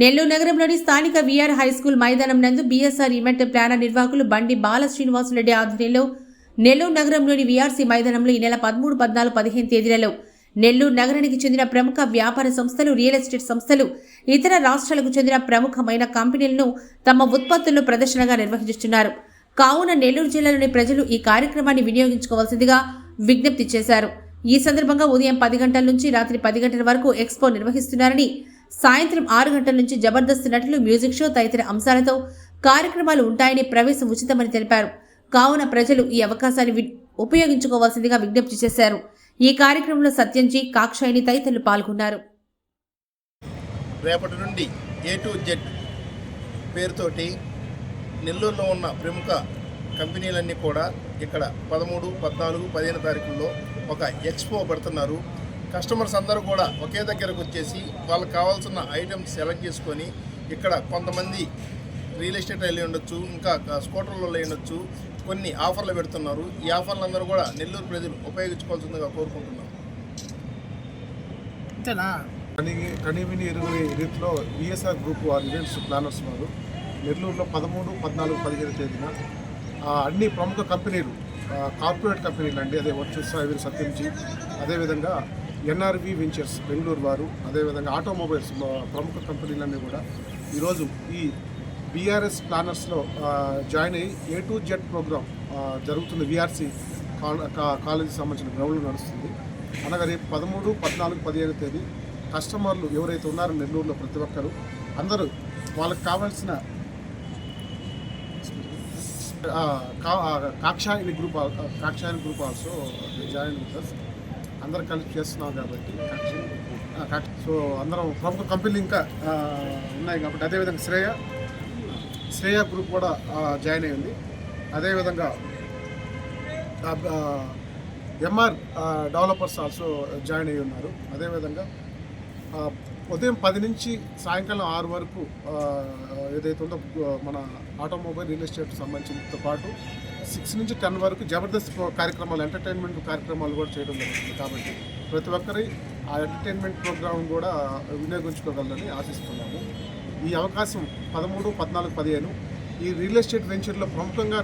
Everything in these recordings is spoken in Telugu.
నెల్లూరు నగరంలోని స్థానిక విఆర్ హై స్కూల్ మైదానం నందు బీఎస్ఆర్ ఈవెంట్ ప్లానర్ నిర్వాహకులు బండి బాల శ్రీనివాసులరెడ్డి ఆధ్వర్యంలో నెల్లూరు నగరంలోని వీఆర్సీ మైదానంలో ఈ నెల పదమూడు పద్నాలుగు పదిహేను తేదీలలో నెల్లూరు నగరానికి చెందిన ప్రముఖ వ్యాపార సంస్థలు రియల్ ఎస్టేట్ సంస్థలు ఇతర రాష్ట్రాలకు చెందిన ప్రముఖమైన కంపెనీలను తమ ఉత్పత్తులను ప్రదర్శనగా నిర్వహిస్తున్నారు. కావున నెల్లూరు జిల్లాలోని ప్రజలు ఈ కార్యక్రమాన్ని వినియోగించుకోవాల్సిందిగా విజ్ఞప్తి చేశారు. ఈ సందర్భంగా ఉదయం పది గంటల నుంచి రాత్రి పది గంటల వరకు ఎక్స్పో నిర్వహిస్తున్నారని సాయంత్రం ఆరు గంటల నుంచి జబర్దస్త్ నటులు మ్యూజిక్ షో తదితర అంశాలతో కార్యక్రమాలు ఉంటాయని ప్రవేశం ఉచితమని తెలిపారు. కావున ప్రజలు ఈ అవకాశాన్ని వి- ఉపయోగించుకోవాల్సిందిగా విజ్ఞప్తి చేశారు. ఈ కార్యక్రమంలో సత్యంజీ కాక్షాయిని తదితరులు పాల్గొన్నారు. రేపటి నుండి ఏ టు జెడ్ పేరుతోటి నెల్లూరులో ఉన్న ప్రముఖ కంపెనీలన్నీ కూడా ఇక్కడ పదమూడు పద్నాలుగు పదిహేను తారీఖుల్లో ఒక ఎక్స్పో పెడుతున్నారు. కస్టమర్స్ అందరూ కూడా ఒకే దగ్గరకు వచ్చేసి వాళ్ళకి కావాల్సిన ఐటమ్స్ సెలెక్ట్ చేసుకొని ఇక్కడ కొంతమంది రియల్ ఎస్టేట్ వెళ్ళి ఉండొచ్చు ఇంకా స్కూటర్లో వెళ్ళి ఉండొచ్చు కొన్ని ఆఫర్లు పెడుతున్నారు. ఈ ఆఫర్లు అందరూ కూడా నెల్లూరు ప్రజలు ఉపయోగించుకోవాల్సిందిగా కోరుకుంటున్నాం. కని కనివిని ఇరవై రీతిలో విఎస్ఆర్ గ్రూప్ వారి ఈవెంట్స్ ప్లానర్స్ వారు నెల్లూరులో పదమూడు పద్నాలుగు పదిహేను తేదీన ఆ, అన్ని ప్రముఖ కంపెనీలు కార్పొరేట్ కంపెనీలు అండి అదే వచ్చు సాయివీర్ సత్యంజీ అదేవిధంగా ఎన్ఆర్వి వెంచర్స్ బెంగళూరు వారు అదేవిధంగా ఆటోమొబైల్స్ ప్రముఖ కంపెనీలన్నీ కూడా ఈరోజు ఈ బీఆర్ఎస్ ప్లానర్స్లో జాయిన్ అయ్యి ఏ టు జెడ్ ప్రోగ్రామ్ జరుగుతుంది విఆర్సి కాలేజీకి సంబంధించిన గ్రౌండ్లో నడుస్తుంది అనగా రేపు పదమూడు పద్నాలుగు పదిహేను తేదీ కస్టమర్లు ఎవరైతే ఉన్నారో నెల్లూరులో ప్రతి ఒక్కరు అందరూ వాళ్ళకి కావాల్సిన కాక్షాయని కా- గ్రూప్ కాక్షాయని గ్రూప్ ఆల్సో జాయిన్ విత్. అందరు కలిసి చేస్తున్నాం కాబట్టి. సో అందరం ప్రముఖ కంపెనీలు ఇంకా ఉన్నాయి కాబట్టి. అదేవిధంగా శ్రేయ శ్రేయ గ్రూప్ కూడా జాయిన్ అయ్యింది. అదేవిధంగా ఎంఆర్ డెవలపర్స్ ఆల్సో జాయిన్ అయ్యి ఉన్నారు. అదేవిధంగా ఉదయం పది నుంచి సాయంకాలం ఆరు వరకు ఏదైతే ఉందో మన ఆటోమొబైల్ రియల్ ఎస్టేట్ సంబంధించినతో పాటు సిక్స్ నుంచి టెన్ వరకు జబర్దస్త్ కార్యక్రమాలు ఎంటర్టైన్మెంట్ కార్యక్రమాలు కూడా చేయడం జరుగుతుంది. కాబట్టి ప్రతి ఒక్కరి ఆ ఎంటర్టైన్మెంట్ ప్రోగ్రామ్ కూడా వినియోగించుకోగలరని ఆశిస్తున్నాము. ఈ అవకాశం పదమూడు పద్నాలుగు పదిహేను ఈ రియల్ ఎస్టేట్ వెంచర్లో ప్రముఖంగా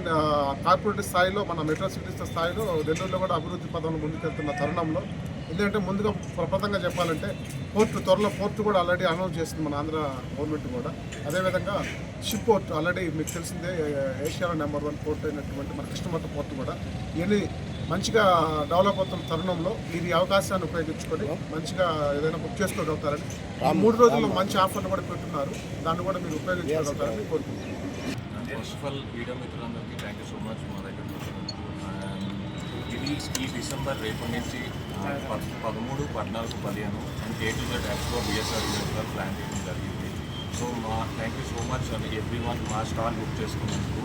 కార్పొరేట్ స్థాయిలో మన మెట్రో సిటీస్ స్థాయిలో నెల్లూరులో కూడా అభివృద్ధి పదంలో ముందుకెళ్తున్న తరుణంలో ఎందుకంటే ముందుగా ప్రపంచంగా చెప్పాలంటే పోర్టు త్వరలో పోర్టు కూడా ఆల్రెడీ అనౌన్స్ చేస్తుంది మన ఆంధ్ర గవర్నమెంట్ కూడా. అదేవిధంగా షిప్ పోర్ట్ ఆల్రెడీ మీకు తెలిసిందే ఏషియాలో నెంబర్ వన్ పోర్ట్ అయినటువంటి మన కృష్ణమట్ట పోర్టు కూడా ఇవన్నీ మంచిగా డెవలప్ అవుతున్న తరుణంలో ఈ అవకాశాన్ని ఉపయోగించుకొని మంచిగా ఏదైనా బుక్ చేసుకోగలుగుతారని ఈ మూడు రోజుల్లో మంచి ఆఫర్లు కూడా పెట్టున్నారు. దాన్ని కూడా మీరు ఉపయోగించుకోగలుగుతారని కోరుకుంటున్నాను. ఫస్ట్ ఆఫ్ ఆల్ మీడియా మిత్రులందరికీ థ్యాంక్ యూ సో మచ్ మా దగ్గర ఇది ఈ డిసెంబర్ రేపటి నుంచి ఆ, పదమూడు పద్నాలుగు పదిహేను and A to Z expo బిఎస్ఆర్గా plan చేయడం జరిగింది. సో మా థ్యాంక్ యూ సో మచ్ అని ఎవ్రీ వన్ మా స్టాల్ బుక్ చేసుకున్నందుకు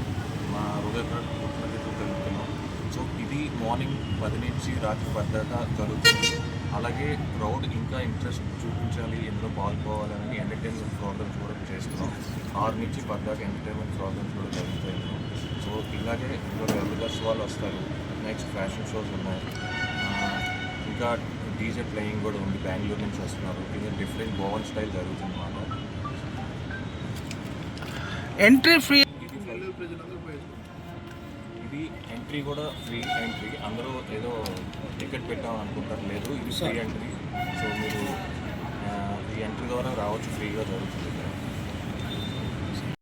మా హృదయపూర్వక తెలుపుతున్నాం. సో ఇది మార్నింగ్ పది నుంచి రాత్రి పది దాకా జరుగుతుంది. అలాగే క్రౌడ్ ఇంకా ఇంట్రెస్ట్ చూపించాలి ఎందులో పాల్గొవాలని ఎంటర్టైన్మెంట్ ప్రోగ్రామ్స్ కూడా చేస్తున్నాం. ఆరు నుంచి పద్దాకా ఎంటర్టైన్మెంట్ ప్రోగ్రామ్స్ కూడా జరుగుతాయి సో ఇలాగే ఇందులో రెగ్యులర్స్ వాళ్ళు వస్తారు. నెక్స్ట్ ఫ్యాషన్ షోస్ ఉన్నాయి. ఇంకా డీజే ప్లేయింగ్ కూడా ఉంది బెంగళూరు నుంచి వస్తున్నారు. ఇది డిఫరెంట్ గోవన్ స్టైల్ జరుగుతుంది మాట ఎంట్రీ ఫ్రీ ఇది ఎంట్రీ కూడా ఫ్రీ ఎంట్రీ అందరూ ఏదో టికెట్ పెట్టాం అనుకుంటారు లేదు ఇది ఫ్రీ ఎంట్రీ సో మీరు ఈ ఎంట్రీ ద్వారా రావచ్చు ఫ్రీగా జరుగుతుంది